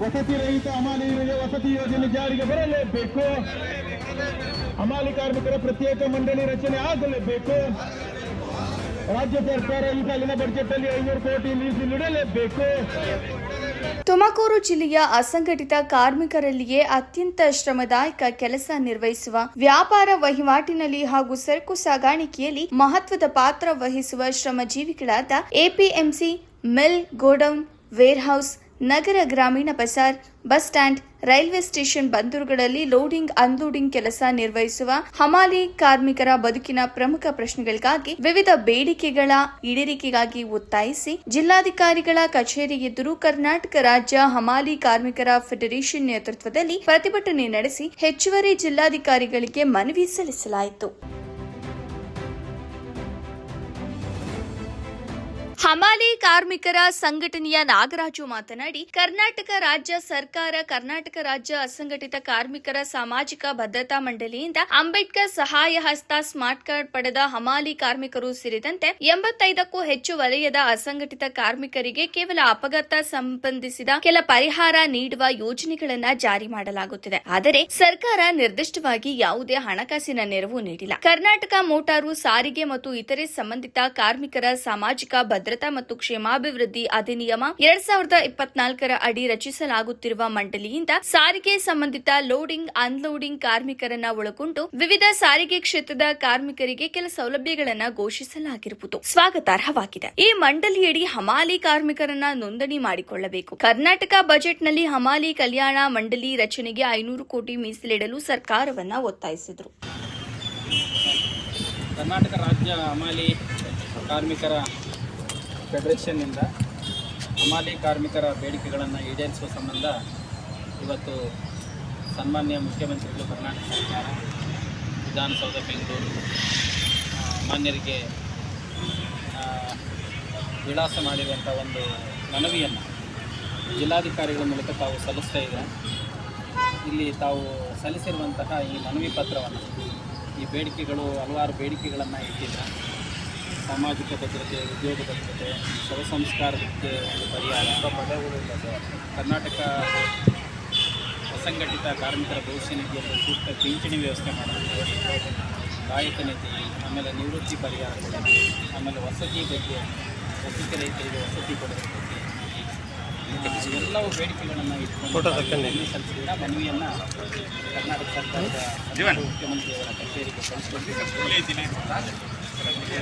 ವಸತಿ ರಹಿತ ಹಮಾಲಿಯರಿಗೆ ವಸತಿ ಯೋಜನೆ ಜಾರಿಗೆ ಬರಲೇಬೇಕು. ಅಮಾಲಿ ಕಾರ್ಮಿಕರ ಪ್ರತ್ಯೇಕ ಮಂಡಳಿ ರಚನೆ ಆಗಲೇಬೇಕು. ರಾಜ್ಯ ಸರ್ಕಾರ ಈ ಸಾಲಿನ ಬಜೆಟ್ ಅಲ್ಲಿ ಐನೂರು ಕೋಟಿ ನೀಡಲೇಬೇಕು. ತುಮಕೂರು ಜಿಲ್ಲೆಯ ಅಸಂಘಟಿತ ಕಾರ್ಮಿಕರಲ್ಲಿಯೇ ಅತ್ಯಂತ ಶ್ರಮದಾಯಕ ಕೆಲಸ ನಿರ್ವಹಿಸುವ ವ್ಯಾಪಾರ ವಹಿವಾಟಿನಲ್ಲಿ ಹಾಗೂ ಸರಕು ಸಾಗಾಣಿಕೆಯಲ್ಲಿ ಮಹತ್ವದ ಪಾತ್ರ ವಹಿಸುವ ಶ್ರಮಜೀವಿಗಳಾದ ಎಪಿಎಂಸಿ, ಮಿಲ್, ಗೋಡೌನ್, ವೇರ್ಹೌಸ್ ನಗರ ಗ್ರಾಮೀಣ ಬಜಾರ್, ಬಸ್ ಸ್ಟ್ಯಾಂಡ್, ರೈಲ್ವೆ ಸ್ಟೇಷನ್ ಬಂದರುಗಳಲ್ಲಿ ಲೋಡಿಂಗ್, ಅನ್ಲೋಡಿಂಗ್ ಕೆಲಸ ನಿರ್ವಹಿಸುವ ಹಮಾಲಿ ಕಾರ್ಮಿಕರ ಬದುಕಿನ ಪ್ರಮುಖ ಪ್ರಶ್ನೆಗಳಿಗಾಗಿ ವಿವಿಧ ಬೇಡಿಕೆಗಳ ಈಡೇರಿಕೆಗಾಗಿ ಒತ್ತಾಯಿಸಿ ಜಿಲ್ಲಾಧಿಕಾರಿಗಳ ಕಚೇರಿ ಎದುರು ಕರ್ನಾಟಕ ರಾಜ್ಯ ಹಮಾಲಿ ಕಾರ್ಮಿಕರ ಫೆಡರೇಷನ್ ನೇತೃತ್ವದಲ್ಲಿ ಪ್ರತಿಭಟನೆ ನಡೆಸಿ ಹೆಚ್ಚುವರಿ ಜಿಲ್ಲಾಧಿಕಾರಿಗಳಿಗೆ ಮನವಿ ಸಲ್ಲಿಸಲಾಯಿತು. ಹಮಾಲಿ ಕಾರ್ಮಿಕರ ಸಂಘಟನೆಯ ನಾಗರಾಜು ಮಾತನಾಡಿ, ಕರ್ನಾಟಕ ರಾಜ್ಯ ಸರ್ಕಾರ, ಕರ್ನಾಟಕ ರಾಜ್ಯ ಅಸಂಘಟಿತ ಕಾರ್ಮಿಕರ ಸಾಮಾಜಿಕ ಭದ್ರತಾ ಮಂಡಳಿಯಿಂದ ಅಂಬೇಡ್ಕರ್ ಸಹಾಯ ಹಸ್ತ ಸ್ಮಾರ್ಟ್ ಕಾರ್ಡ್ ಪಡೆದ ಹಮಾಲಿ ಕಾರ್ಮಿಕರು ಸೇರಿದಂತೆ ಎಂಬತ್ತೈದಕ್ಕೂ ಹೆಚ್ಚು ವಲಯದ ಅಸಂಘಟಿತ ಕಾರ್ಮಿಕರಿಗೆ ಕೇವಲ ಅಪಘಾತ ಸಂಬಂಧಿಸಿದ ಕೆಲ ಪರಿಹಾರ ನೀಡುವ ಯೋಜನೆಗಳನ್ನು ಜಾರಿ ಮಾಡಲಾಗುತ್ತಿದೆ. ಆದರೆ ಸರ್ಕಾರ ನಿರ್ದಿಷ್ಟವಾಗಿ ಯಾವುದೇ ಹಣಕಾಸಿನ ನೆರವು ನೀಡಿಲ್ಲ. ಕರ್ನಾಟಕ ಮೋಟಾರು, ಸಾರಿಗೆ ಮತ್ತು ಇತರೆ ಸಂಬಂಧಿತ ಕಾರ್ಮಿಕರ ಸಾಮಾಜಿಕ ಭದ್ರತಾ ಮತ್ತು ಕ್ಷೇಮಾಭಿವೃದ್ಧಿ ಅಧಿನಿಯಮ ಎರಡ್ ಸಾವಿರದ ಇಪ್ಪತ್ನಾಲ್ಕರ ಅಡಿ ರಚಿಸಲಾಗುತ್ತಿರುವ ಮಂಡಳಿಯಿಂದ ಸಾರಿಗೆ ಸಂಬಂಧಿತ ಲೋಡಿಂಗ್, ಅನ್ಲೋಡಿಂಗ್ ಕಾರ್ಮಿಕರನ್ನ ಒಳಗೊಂಡು ವಿವಿಧ ಸಾರಿಗೆ ಕ್ಷೇತ್ರದ ಕಾರ್ಮಿಕರಿಗೆ ಕೆಲ ಸೌಲಭ್ಯಗಳನ್ನು ಘೋಷಿಸಲಾಗಿರುವುದು ಸ್ವಾಗತಾರ್ಹವಾಗಿದೆ. ಈ ಮಂಡಳಿಯಡಿ ಹಮಾಲಿ ಕಾರ್ಮಿಕರನ್ನ ನೋಂದಣಿ ಮಾಡಿಕೊಳ್ಳಬೇಕು. ಕರ್ನಾಟಕ ಬಜೆಟ್ನಲ್ಲಿ ಹಮಾಲಿ ಕಲ್ಯಾಣ ಮಂಡಳಿ ರಚನೆಗೆ ಐನೂರು ಕೋಟಿ ಮೀಸಲಿಡಲು ಸರ್ಕಾರವನ್ನ ಒತ್ತಾಯಿಸಿದರು. ಕರ್ನಾಟಕ ರಾಜ್ಯ ಹಮಾಲಿ ಕಾರ್ಮಿಕರ ಫೆಡರೇಷನ್ನಿಂದ ಹಮಾಲಿ ಕಾರ್ಮಿಕರ ಬೇಡಿಕೆಗಳನ್ನು ಈಡೇರಿಸುವ ಸಂಬಂಧ ಇವತ್ತು ಸನ್ಮಾನ್ಯ ಮುಖ್ಯಮಂತ್ರಿಗಳು ಕರ್ನಾಟಕ ಸರ್ಕಾರ, ವಿಧಾನಸೌಧ ಬೆಂಗಳೂರು ಮಾನ್ಯರಿಗೆ ವಿಳಾಸ ಮಾಡಿರುವಂಥ ಒಂದು ಮನವಿಯನ್ನು ಜಿಲ್ಲಾಧಿಕಾರಿಗಳ ಮೂಲಕ ತಾವು ಸಲ್ಲಿಸ್ತಾ ಇದೆ. ಇಲ್ಲಿ ತಾವು ಸಲ್ಲಿಸಿರುವಂತಹ ಈ ಮನವಿ ಪತ್ರವನ್ನು ಈ ಬೇಡಿಕೆಗಳು ಹಲವಾರು ಬೇಡಿಕೆಗಳನ್ನು ಇಟ್ಟಿದ್ದಾರೆ. ಸಾಮಾಜಿಕ ಭದ್ರತೆ ಉದ್ಯೋಗ ಭದ್ರತೆ ಶವ ಸಂಸ್ಕಾರಕ್ಕೆ ಒಂದು ಪರಿಹಾರ. ಕರ್ನಾಟಕ ಅಸಂಘಟಿತ ಕಾರ್ಮಿಕರ ಭವಿಷ್ಯ ನಿಧಿಯಲ್ಲಿ ಸೂಕ್ತ ಪಿಂಚಣಿ ವ್ಯವಸ್ಥೆ ಮಾಡೋದು ಕಾಯಕ ನಿಧಿ ಆಮೇಲೆ ನಿವೃತ್ತಿ ಪರಿಹಾರ ಕೊಡೋದು ಆಮೇಲೆ ವಸತಿ ಬಗ್ಗೆ ವಸತಿ ರೈತರಿಗೆ ವಸತಿ ಕೊಡೋದ್ರ ಬಗ್ಗೆ. ಆ, ಎಲ್ಲವೂ ಬೇಡಿಕೆಗಳನ್ನು ಇಟ್ಕೊಂಡು ಸಲ್ಲಿಸಿದ ಮನವಿಯನ್ನು ಕರ್ನಾಟಕ ಸರ್ಕಾರದ ಮುಖ್ಯಮಂತ್ರಿಯವರ ಕಚೇರಿಗೆ ಸಲ್ಲಿಸಬೇಕು